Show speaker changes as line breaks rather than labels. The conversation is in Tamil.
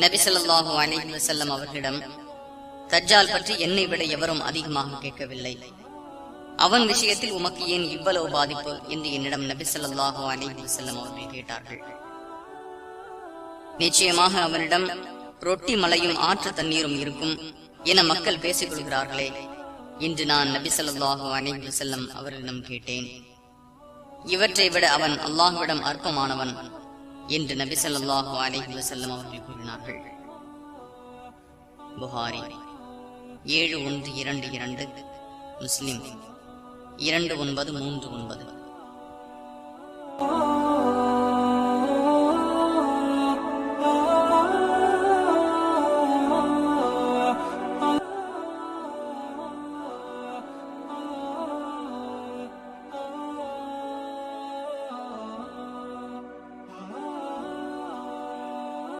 நபி அலிஹி வசல்லம் அவர்களிடம் தஜ்ஜால் பற்றி என்னை விட எவரும் அதிகமாக கேட்கவில்லை. அவன் விஷயத்தில் உமக்கு ஏன் இவ்வளவு பாதிப்பு? என்று என்னிடம் நபி அலிஹி வசல்லம் அவர்கள் கேட்டார்கள். நிச்சயமாக அவனிடம் ரொட்டி மலையும் ஆற்று தண்ணீரும் இருக்கும் என மக்கள் பேசிக் கொள்கிறார்களே இன்று நான் நபி ஸல்லல்லாஹு அலைஹி வஸல்லம் அவர்களிடம் கேட்டேன். இவற்றை விட அவன் அல்லாஹுவிடம் அற்பமானவன். என்று நபி ஸல்லல்லாஹு அலஹி வசல்லம் அவர்கள் கூறினார்கள். புகாரி ஏழு ஒன்று இரண்டு இரண்டு முஸ்லிம் இரண்டு ஒன்பது மூன்று ஒன்பது.